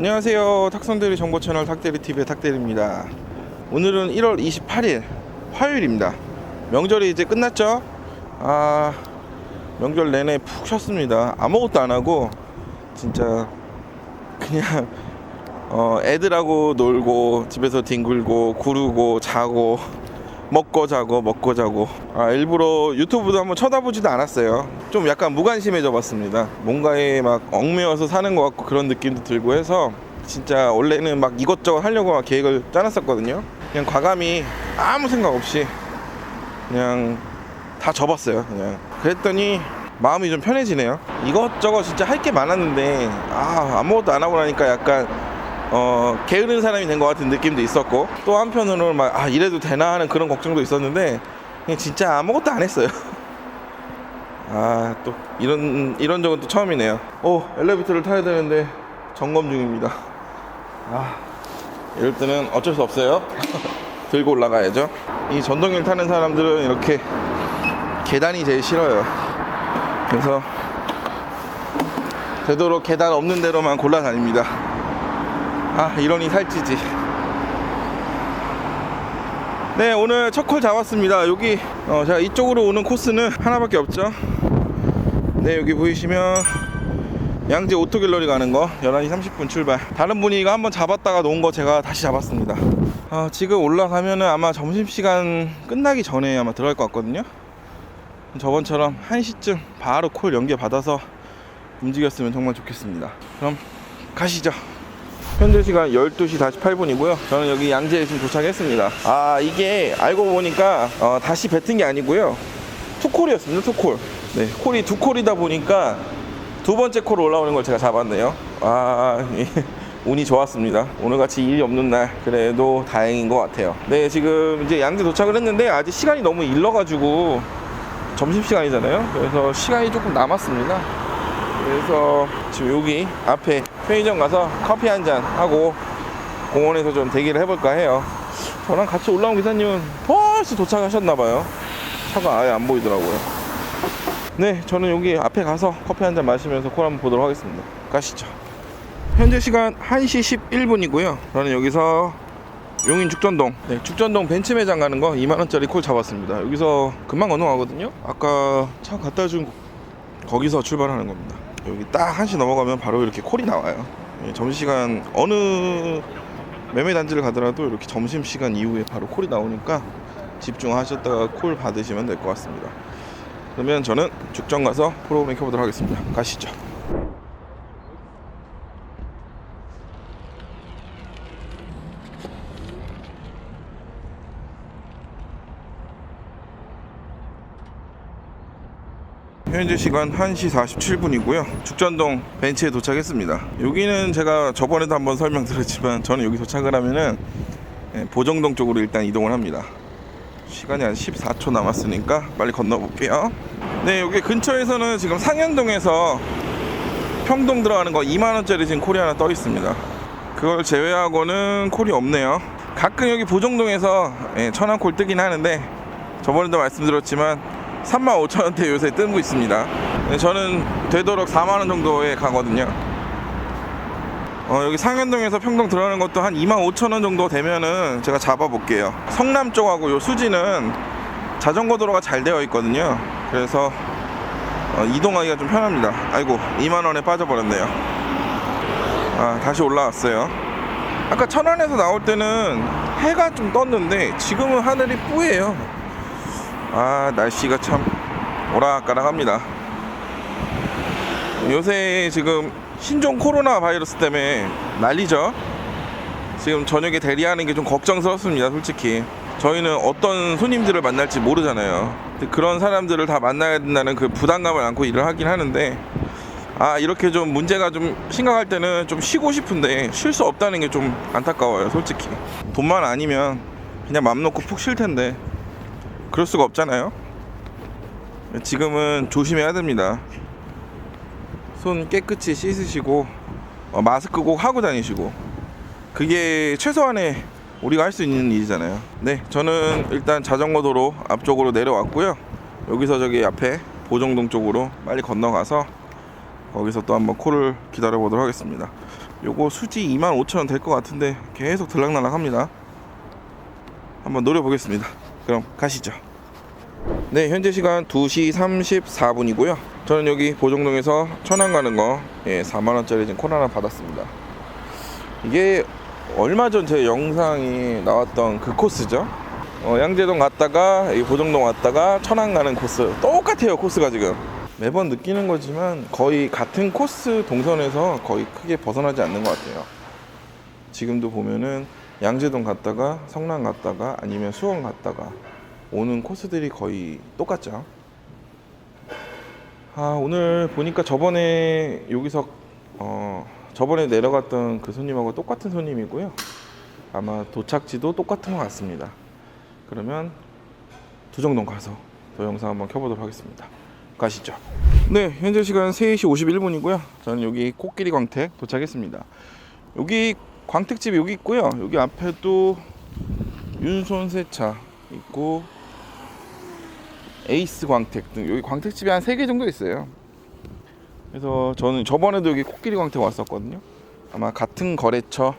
안녕하세요. 탁선대리 정보 채널 탁대리 TV의 탁대리입니다. 오늘은 1월 28일 화요일입니다. 명절이 이제 끝났죠? 아 명절 내내 푹 쉬었습니다. 아무것도 안 하고 진짜 그냥 어, 애들하고 놀고 집에서 뒹굴고 구르고 자고 먹고 자고 먹고 자고. 아 일부러 유튜브도 한번 쳐다보지도 않았어요. 좀 약간 무관심해져 봤습니다. 뭔가에 막 얽매여서 사는 것 같고 그런 느낌도 들고 해서 진짜 원래는 막 이것저것 하려고 막 계획을 짜놨었거든요. 그냥 과감히 아무 생각 없이 그냥 다 접었어요 그냥. 그랬더니 마음이 좀 편해지네요. 이것저것 진짜 할 게 많았는데 아 아무것도 안 하고 나니까 약간 어 게으른 사람이 된 것 같은 느낌도 있었고 또 한편으로는 막 아 이래도 되나 하는 그런 걱정도 있었는데 그냥 진짜 아무것도 안 했어요. 아 또 이런 이런 적은 또 처음이네요. 오 엘리베이터를 타야 되는데 점검 중입니다. 아 이럴 때는 어쩔 수 없어요. 들고 올라가야죠. 이 전동길 타는 사람들은 이렇게 계단이 제일 싫어요. 그래서 되도록 계단 없는 데로만 골라 다닙니다 아 이러니 살찌지. 네 오늘 첫 콜 잡았습니다. 여기 어, 제가 이쪽으로 오는 코스는 하나밖에 없죠. 네 여기 보이시면 양재 오토갤러리 가는 거 11시 30분 출발. 다른 분이 이거 한번 잡았다가 놓은 거 제가 다시 잡았습니다. 어, 지금 올라가면은 아마 점심시간 끝나기 전에 아마 들어갈 것 같거든요. 저번처럼 1시쯤 바로 콜 연계 받아서 움직였으면 정말 좋겠습니다. 그럼 가시죠 현재 시간 12시 48분이고요. 저는 여기 양재에 지금 도착했습니다. 아, 이게 알고 보니까 어, 다시 뱉은 게 아니고요. 투콜이었습니다. 투콜. 네, 콜이 두 콜이다 보니까 두 번째 콜 올라오는 걸 제가 잡았네요. 아, 예. 운이 좋았습니다. 오늘같이 일이 없는 날 그래도 다행인 것 같아요. 네, 지금 이제 양재 도착을 했는데 아직 시간이 너무 일러가지고 점심 시간이잖아요. 그래서 시간이 조금 남았습니다. 그래서 지금 여기 앞에 편의점 가서 커피 한 잔 하고 공원에서 좀 대기를 해볼까 해요. 저랑 같이 올라온 기사님은 벌써 도착하셨나봐요. 차가 아예 안 보이더라고요. 네, 저는 여기 앞에 가서 커피 한 잔 마시면서 콜 한번 보도록 하겠습니다. 가시죠. 현재 시간 1시 11분이고요. 저는 여기서 용인 죽전동, 네, 죽전동 벤츠 매장 가는 거 2만원짜리 콜 잡았습니다. 여기서 금방 건너가거든요. 아까 차 갖다 준 거기서 출발하는 겁니다. 여기 딱 1시 넘어가면 바로 이렇게 콜이 나와요. 예, 점심시간 어느 매매 단지를 가더라도 이렇게 점심시간 이후에 바로 콜이 나오니까 집중하셨다가 콜 받으시면 될 것 같습니다. 그러면 저는 죽전 가서 프로그램 켜보도록 하겠습니다. 가시죠. 현재 시간 1시 47분이고요. 죽전동 벤치에 도착했습니다. 여기는 제가 저번에도 한번 설명드렸지만 저는 여기 도착을 하면은 예, 보정동 쪽으로 일단 이동을 합니다. 시간이 한 14초 남았으니까 빨리 건너볼게요. 네, 여기 근처에서는 지금 상현동에서 평동 들어가는 거 2만원짜리 지금 콜이 하나 떠 있습니다. 그걸 제외하고는 콜이 없네요. 가끔 여기 보정동에서 예, 천안콜 뜨긴 하는데 저번에도 말씀드렸지만 3만 5천 원대 요새 뜨고 있습니다. 네, 저는 되도록 4만 원 정도에 가거든요. 어, 여기 상현동에서 평동 들어가는 것도 한 2만 5천 원 정도 되면은 제가 잡아볼게요. 성남 쪽하고 요 수지는 자전거 도로가 잘 되어 있거든요. 그래서 어, 이동하기가 좀 편합니다. 아이고 2만 원에 빠져버렸네요. 아 다시 올라왔어요. 아까 천안에서 나올 때는 해가 좀 떴는데 지금은 하늘이 뿌예요. 아 날씨가 참 오락가락합니다. 요새 지금 신종 코로나 바이러스 때문에 난리죠. 지금 저녁에 대리하는 게 좀 걱정스럽습니다, 솔직히. 저희는 어떤 손님들을 만날지 모르잖아요. 그런 사람들을 다 만나야 된다는 그 부담감을 안고 일을 하긴 하는데, 아, 이렇게 좀 문제가 좀 심각할 때는 좀 쉬고 싶은데, 쉴 수 없다는 게 좀 안타까워요, 솔직히. 돈만 아니면 그냥 맘 놓고 푹 쉴 텐데, 그럴 수가 없잖아요. 지금은 조심해야 됩니다. 손 깨끗이 씻으시고 어, 마스크 꼭 하고 다니시고 그게 최소한의 우리가 할 수 있는 일이잖아요. 네, 저는 일단 자전거 도로 앞쪽으로 내려왔고요. 여기서 저기 앞에 보정동 쪽으로 빨리 건너가서 거기서 또 한번 콜을 기다려 보도록 하겠습니다. 요거 수지 25,000원 될 것 같은데 계속 들락날락합니다. 한번 노려보겠습니다. 그럼 가시죠. 네, 현재 시간 2시 34분이고요. 저는 여기 보정동에서 천안 가는 거 예, 4만 원짜리 지금 콜 하나 받았습니다. 이게 얼마 전 제 영상이 나왔던 그 코스죠. 어, 양재동 갔다가 이 보정동 갔다가 천안 가는 코스 똑같아요 코스가 지금 매번 느끼는 거지만 거의 같은 코스 동선에서 거의 크게 벗어나지 않는 것 같아요. 지금도 보면은 양재동 갔다가 성남 갔다가 아니면 수원 갔다가 오는 코스들이 거의 똑같죠. 아 오늘 보니까 저번에 여기서 어 저번에 내려갔던 그 손님하고 똑같은 손님이고요. 아마 도착지도 똑같은 것 같습니다. 그러면 두정동 가서 또 영상 한번 켜보도록 하겠습니다. 가시죠. 네, 현재 시간 3시 51분이고요. 저는 여기 코끼리 광택 도착했습니다. 여기 광택집이 여기 있고요. 여기 앞에도 윤손 세차 있고 에이스 광택 등 여기 광택집이 한 3개 정도 있어요. 그래서 저는 저번에도 여기 코끼리 광택 왔었거든요. 아마 같은 거래처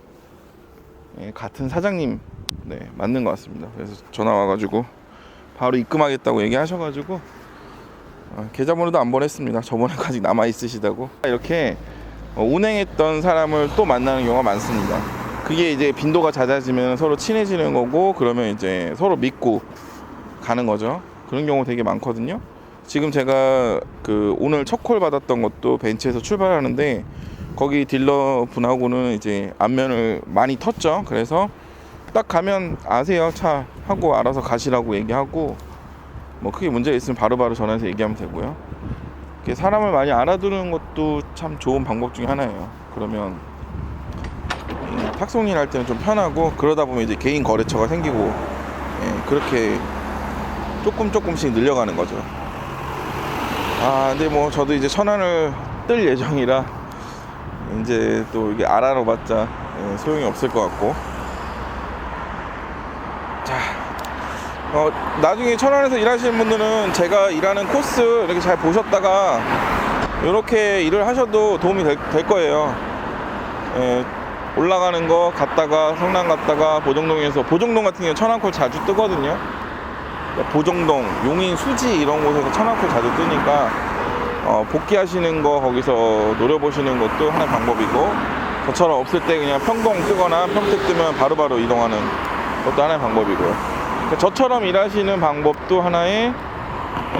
예, 같은 사장님 네 맞는 것 같습니다. 그래서 전화 와가지고 바로 입금하겠다고 얘기하셔가지고 아, 계좌번호도 안 보냈습니다. 저번에까지 남아 있으시다고 이렇게 어, 운행했던 사람을 또 만나는 경우가 많습니다. 그게 이제 빈도가 잦아지면 서로 친해지는 거고 그러면 이제 서로 믿고 가는 거죠. 그런 경우 되게 많거든요. 지금 제가 그 오늘 첫 콜 받았던 것도 벤츠에서 출발하는데 거기 딜러 분하고는 이제 안면을 많이 텄죠. 그래서 딱 가면 아세요 차 하고 알아서 가시라고 얘기하고 뭐 크게 문제 있으면 바로바로 전화해서 얘기하면 되고요. 사람을 많이 알아두는 것도 참 좋은 방법 중에 하나예요. 그러면 이 탁송일 할 때는 좀 편하고 그러다 보면 이제 개인 거래처가 생기고 예, 그렇게 조금 조금씩 늘려가는 거죠. 아 근데 뭐 저도 이제 천안을 뜰 예정이라 이제 또 이게 알아봐봤자 예, 소용이 없을 것 같고 어, 나중에 천안에서 일하시는 분들은 제가 일하는 코스 이렇게 잘 보셨다가 이렇게 일을 하셔도 도움이 될, 될 거예요. 예, 올라가는 거 갔다가 성남 갔다가 보정동에서 보정동 같은 경우 천안콜 자주 뜨거든요. 그러니까 보정동, 용인, 수지 이런 곳에서 천안콜 자주 뜨니까 어, 복귀하시는 거 거기서 노려보시는 것도 하나의 방법이고 저처럼 없을 때 그냥 평동 뜨거나 평택 뜨면 바로바로 이동하는 것도 하나의 방법이고요. 그러니까 저처럼 일하시는 방법도 하나의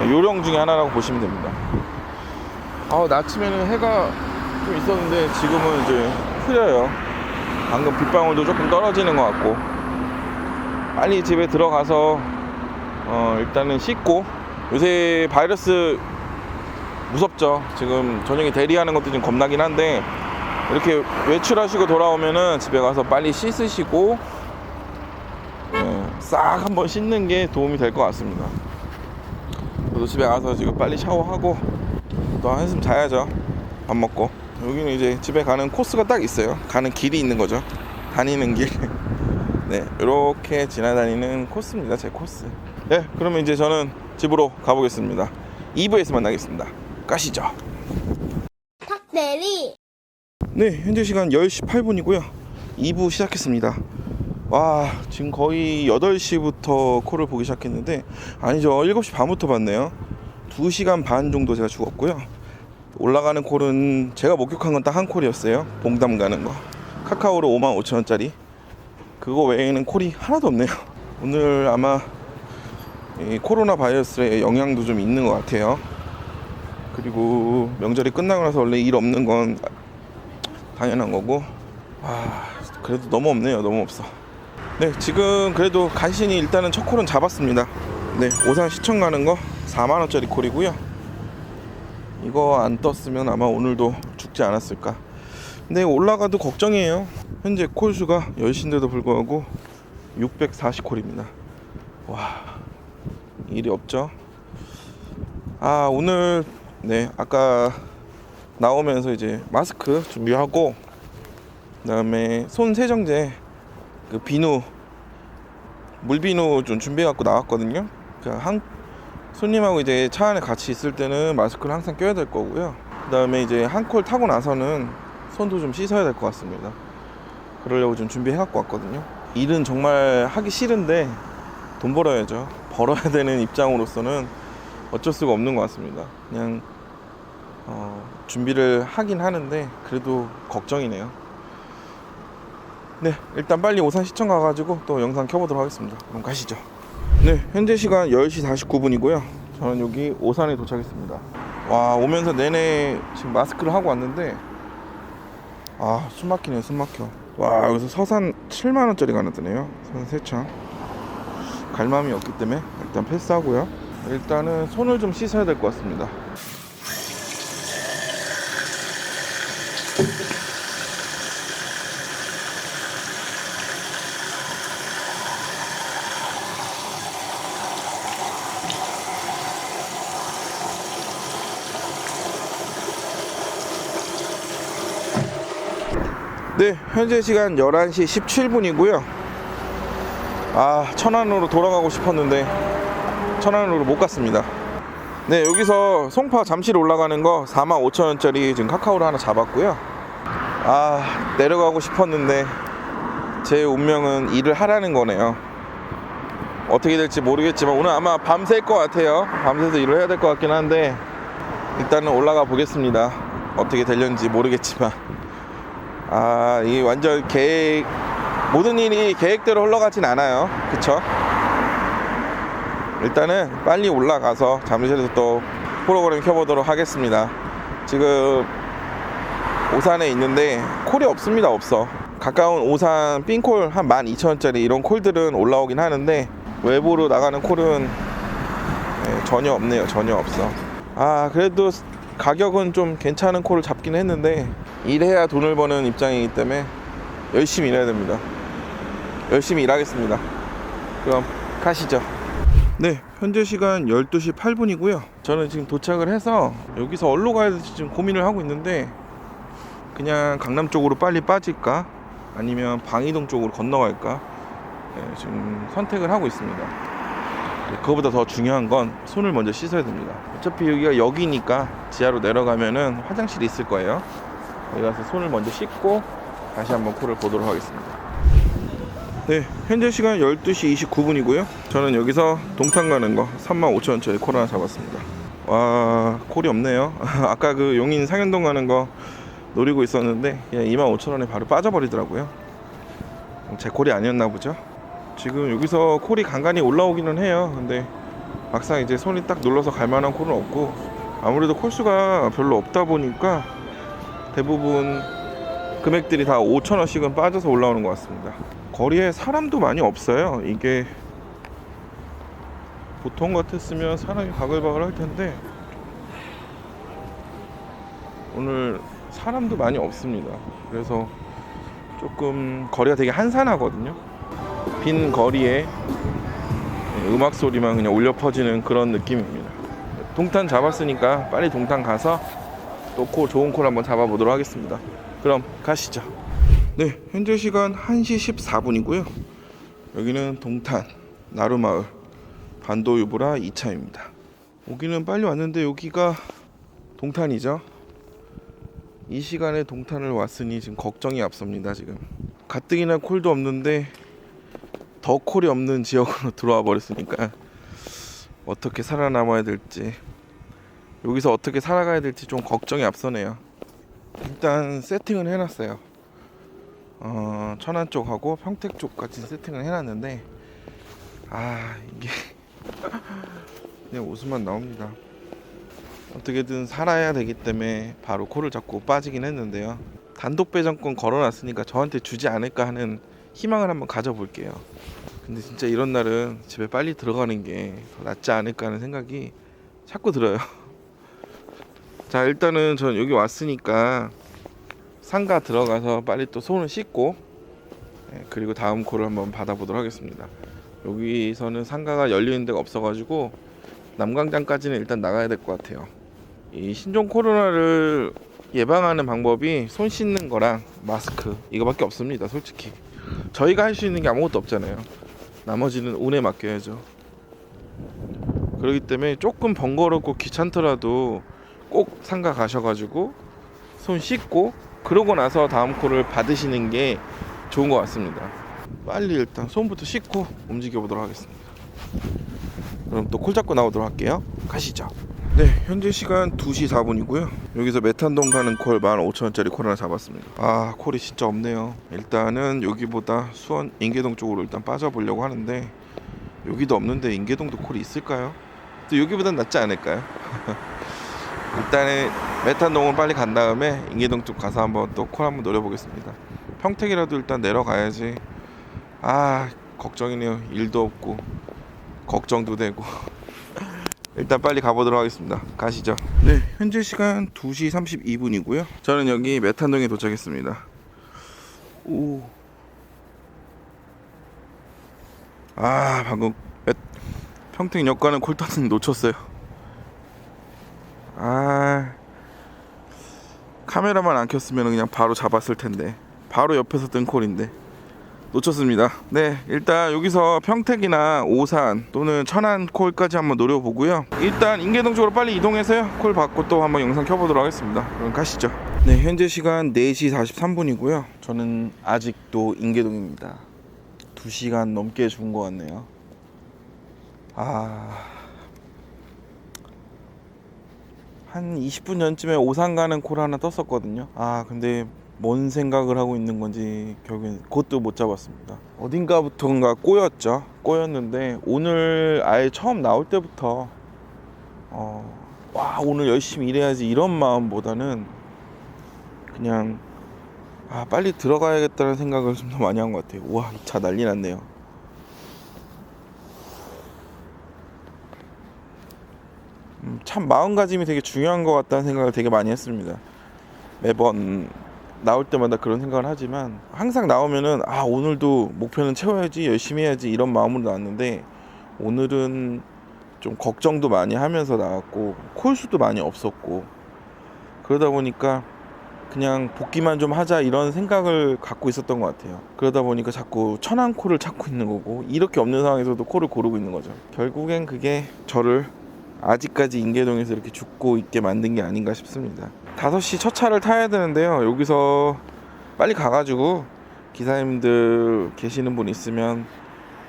요령 중에 하나라고 보시면 됩니다. 아, 나 아침에는 해가 좀 있었는데 지금은 이제 흐려요. 방금 빗방울도 조금 떨어지는 것 같고 빨리 집에 들어가서 어, 일단은 씻고 요새 바이러스 무섭죠. 지금 저녁에 대리하는 것도 좀 겁나긴 한데 이렇게 외출하시고 돌아오면은 집에 가서 빨리 씻으시고 예, 싹 한번 씻는 게 도움이 될 것 같습니다. 저도 집에 가서 지금 빨리 샤워하고 또 한숨 자야죠. 밥 먹고 여기는 이제 집에 가는 코스가 딱 있어요. 가는 길이 있는 거죠. 다니는 길. 네, 이렇게 지나다니는 코스입니다. 제 코스. 네, 그러면 이제 저는 집으로 가보겠습니다. 2부에서 만나겠습니다. 가시죠. 탁대리 네, 현재 시간 10시 8분이고요. 2부 시작했습니다. 와, 지금 거의 8시부터 콜을 보기 시작했는데, 아니죠. 7시 반부터 봤네요. 2시간 반 정도 제가 죽었고요. 올라가는 콜은 제가 목격한 건 딱 한 콜이었어요. 봉담 가는 거. 카카오로 5만 5천 원짜리. 그거 외에는 콜이 하나도 없네요. 오늘 아마 이 코로나 바이러스의 영향도 좀 있는 것 같아요. 그리고 명절이 끝나고 나서 원래 일 없는 건 당연한 거고 아 그래도 너무 없네요 너무 없어 네 지금 그래도 간신히 일단은 첫 콜은 잡았습니다. 네 오산 시청 가는 거 4만원짜리 콜이고요. 이거 안 떴으면 아마 오늘도 죽지 않았을까. 근데 올라가도 걱정이에요. 현재 콜수가 10시인데도 불구하고 640콜입니다. 와 일이 없죠? 아 오늘 네 아까 나오면서 이제 마스크 준비하고 그 다음에 손 세정제 그 비누 물비누 좀 준비해 갖고 나왔거든요. 그러니까 한 손님하고 이제 차 안에 같이 있을 때는 마스크를 항상 껴야 될 거고요. 그다음에 이제 한 콜 타고 나서는 손도 좀 씻어야 될 것 같습니다. 그러려고 좀 준비해 갖고 왔거든요. 일은 정말 하기 싫은데 돈 벌어야죠. 벌어야 되는 입장으로서는 어쩔 수가 없는 것 같습니다. 그냥 어, 준비를 하긴 하는데 그래도 걱정이네요. 네, 일단 빨리 오산 시청 가가지고 또 영상 켜보도록 하겠습니다. 그럼 가시죠. 네, 현재 시간 10시 49분이고요. 저는 여기 오산에 도착했습니다. 와, 오면서 내내 지금 마스크를 하고 왔는데 아, 숨 막히네, 숨 막혀. 와, 여기서 서산 7만원짜리가 하나 뜨네요. 서산 세창. 갈망이 없기 때문에 일단 패스하고요. 일단은 손을 좀 씻어야 될 것 같습니다. 네, 현재 시간 11시 17분이고요. 아, 천안으로 돌아가고 싶었는데 천안으로 못 갔습니다. 네, 여기서 송파 잠실 올라가는 거 45,000원짜리 지금 카카오로 하나 잡았고요. 아, 내려가고 싶었는데 제 운명은 일을 하라는 거네요. 어떻게 될지 모르겠지만 오늘 아마 밤샐 것 같아요. 밤새서 일을 해야 될 것 같긴 한데 일단은 올라가 보겠습니다. 어떻게 될는지 모르겠지만 아, 이 완전 계획 모든 일이 계획대로 흘러가진 않아요. 그쵸? 일단은 빨리 올라가서 잠실에서 또 프로그램 켜보도록 하겠습니다. 지금 오산에 있는데 콜이 없습니다. 없어. 가까운 오산 삥콜 한 12,000원짜리 이런 콜들은 올라오긴 하는데 외부로 나가는 콜은 네, 전혀 없네요. 전혀 없어. 아, 그래도 가격은 좀 괜찮은 콜을 잡긴 했는데 일해야 돈을 버는 입장이기 때문에 열심히 일해야 됩니다. 열심히 일하겠습니다. 그럼 가시죠. 네, 현재 시간 12시 8분이고요. 저는 지금 도착을 해서 여기서 어디로 가야 될지 지금 고민을 하고 있는데 그냥 강남 쪽으로 빨리 빠질까? 아니면 방이동 쪽으로 건너갈까? 네, 지금 선택을 하고 있습니다. 네, 그거보다 더 중요한 건 손을 먼저 씻어야 됩니다. 어차피 여기가 여기니까 지하로 내려가면은 화장실이 있을 거예요. 여기 가서 손을 먼저 씻고 다시 한번 코를 보도록 하겠습니다. 네, 현재 시간 12시 29분이고요. 저는 여기서 동탄 가는 거 35,000원짜리 콜 하나 잡았습니다. 와, 콜이 없네요. 아까 그 용인 상현동 가는 거 노리고 있었는데 그냥 25,000원에 바로 빠져버리더라고요. 제 콜이 아니었나 보죠. 지금 여기서 콜이 간간히 올라오기는 해요. 근데 막상 이제 손이 딱 눌러서 갈 만한 콜은 없고 아무래도 콜수가 별로 없다 보니까 대부분 금액들이 다 5천원씩은 빠져서 올라오는 것 같습니다. 거리에 사람도 많이 없어요. 이게 보통 같았으면 사람이 바글바글 할 텐데 오늘 사람도 많이 없습니다. 그래서 조금 거리가 되게 한산하거든요. 빈 거리에 음악 소리만 그냥 울려 퍼지는 그런 느낌입니다. 동탄 잡았으니까 빨리 동탄 가서 또 코 좋은 콜 한번 잡아보도록 하겠습니다. 그럼 가시죠. 네, 현재 시간 1시 14분이고요. 여기는 동탄 나루마을 반도 유보라 2차입니다. 오기는 빨리 왔는데 여기가 동탄이죠. 이 시간에 동탄을 왔으니 지금 걱정이 앞섭니다. 지금 가뜩이나 콜도 없는데 더 콜이 없는 지역으로 들어와 버렸으니까 어떻게 살아남아야 될지 여기서 어떻게 살아가야 될지 좀 걱정이 앞서네요. 일단 세팅을 해놨어요. 어, 천안 쪽하고 평택 쪽까지 세팅을 해놨는데 아 이게 그냥 웃음만 나옵니다. 어떻게든 살아야 되기 때문에 바로 코를 잡고 빠지긴 했는데요. 단독 배정권 걸어놨으니까 저한테 주지 않을까 하는 희망을 한번 가져볼게요. 근데 진짜 이런 날은 집에 빨리 들어가는 게 더 낫지 않을까 하는 생각이 자꾸 들어요. 자 일단은 전 여기 왔으니까 상가 들어가서 빨리 또 손을 씻고 예, 그리고 다음 콜을 한번 받아보도록 하겠습니다. 여기서는 상가가 열리는 데가 없어가지고 남광장까지는 일단 나가야 될 것 같아요. 이 신종 코로나를 예방하는 방법이 손 씻는 거랑 마스크 이거밖에 없습니다. 솔직히 저희가 할 수 있는 게 아무것도 없잖아요. 나머지는 운에 맡겨야죠. 그렇기 때문에 조금 번거롭고 귀찮더라도 꼭 상가 가셔가지고 손 씻고 그러고 나서 다음 콜을 받으시는 게 좋은 것 같습니다. 빨리 일단 손부터 씻고 움직여 보도록 하겠습니다. 그럼 또 콜 잡고 나오도록 할게요. 가시죠. 네, 현재 시간 2시 4분이고요. 여기서 메탄동 가는 콜 15,000원짜리 콜 하나 잡았습니다. 아, 콜이 진짜 없네요. 일단은 여기보다 수원 인계동 쪽으로 일단 빠져보려고 하는데 여기도 없는데 인계동도 콜이 있을까요? 또 여기보단 낫지 않을까요? 일단은 메탄동은 빨리 간 다음에 인계동 쪽 가서 한번 또 콜 한번 노려보겠습니다. 평택이라도 일단 내려가야지. 아, 걱정이네요. 일도 없고 걱정도 되고. 일단 빨리 가보도록 하겠습니다. 가시죠. 네, 현재 시간 2시 32분이고요. 저는 여기 메탄동에 도착했습니다. 오. 아, 방금 메, 평택역 가는 콜타는 놓쳤어요. 아. 카메라만 안 켰으면 그냥 바로 잡았을 텐데. 바로 옆에서 뜬 콜인데. 놓쳤습니다. 네, 일단 여기서 평택이나 오산 또는 천안 콜까지 한번 노려보고요. 일단 인계동 쪽으로 빨리 이동해서요. 콜 받고 또 한번 영상 켜보도록 하겠습니다. 그럼 가시죠. 네, 현재 시간 4시 43분이고요. 저는 아직도 인계동입니다. 2시간 넘게 준것 같네요. 아... 한 20분 전쯤에 오산 가는 콜 하나 떴었거든요. 아, 근데 뭔 생각을 하고 있는 건지 결국엔 그것도 못 잡았습니다. 어딘가부터인가 꼬였죠. 꼬였는데 오늘 아예 처음 나올 때부터 어, 와 오늘 열심히 일해야지 이런 마음보다는 그냥 아 빨리 들어가야겠다는 생각을 좀 더 많이 한 것 같아요. 우와 이 차 난리 났네요. 참 마음가짐이 되게 중요한 것 같다는 생각을 되게 많이 했습니다. 매번 나올 때마다 그런 생각을 하지만 항상 나오면은 아 오늘도 목표는 채워야지 열심히 해야지 이런 마음으로 나왔는데 오늘은 좀 걱정도 많이 하면서 나왔고 콜수도 많이 없었고 그러다 보니까 그냥 복귀만 좀 하자 이런 생각을 갖고 있었던 것 같아요. 그러다 보니까 자꾸 천안 콜을 찾고 있는 거고 이렇게 없는 상황에서도 콜을 고르고 있는 거죠. 결국엔 그게 저를 아직까지 인계동에서 이렇게 죽고 있게 만든 게 아닌가 싶습니다. 5시 첫 차를 타야 되는데요. 여기서 빨리 가가지고 기사님들 계시는 분 있으면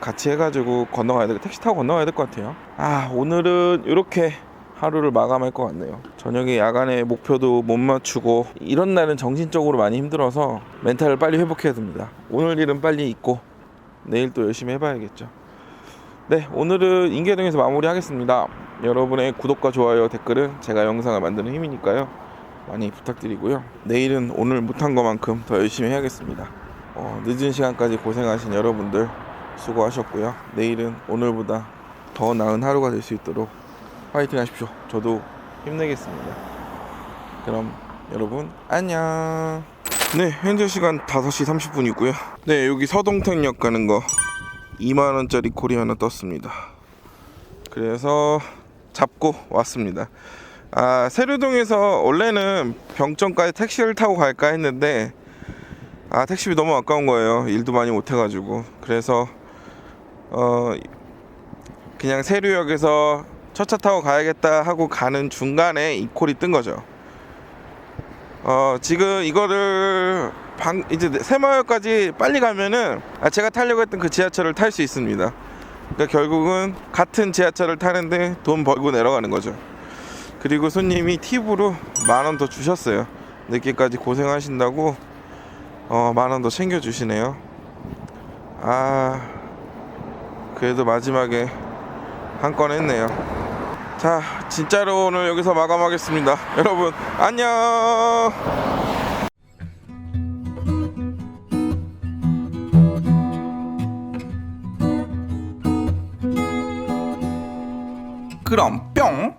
같이 해가지고 건너가야 될 택시 타고 건너가야 될 것 같아요. 아 오늘은 이렇게 하루를 마감할 것 같네요. 저녁에 야간에 목표도 못 맞추고 이런 날은 정신적으로 많이 힘들어서 멘탈을 빨리 회복해야 됩니다. 오늘 일은 빨리 잊고 내일 또 열심히 해봐야겠죠. 네, 오늘은 인계동에서 마무리하겠습니다. 여러분의 구독과 좋아요, 댓글은 제가 영상을 만드는 힘이니까요. 많이 부탁드리고요. 내일은 오늘 못한 것만큼 더 열심히 해야겠습니다. 어, 늦은 시간까지 고생하신 여러분들 수고하셨고요. 내일은 오늘보다 더 나은 하루가 될 수 있도록 화이팅 하십시오. 저도 힘내겠습니다. 그럼 여러분 안녕. 네, 현재 시간 5시 30분이고요. 네, 여기 서동택역 가는 거 2만 원짜리 콜이 하나 떴습니다. 그래서 잡고 왔습니다. 아 세류동에서 원래는 병천까지 택시를 타고 갈까 했는데 아 택시비 너무 아까운 거예요. 일도 많이 못 해가지고 그래서 어 그냥 세류역에서 첫차 타고 가야겠다 하고 가는 중간에 이 콜이 뜬 거죠. 어 지금 이거를 방 이제 새마을까지 빨리 가면은 아, 제가 타려고 했던 그 지하철을 탈 수 있습니다. 그러니까 결국은 같은 지하철을 타는데 돈 벌고 내려가는 거죠. 그리고 손님이 팁으로 만 원 더 주셨어요. 늦게까지 고생하신다고 어, 만 원 더 챙겨 주시네요. 아 그래도 마지막에 한 건 했네요. 자 진짜로 오늘 여기서 마감하겠습니다. 여러분 안녕. 그럼 뿅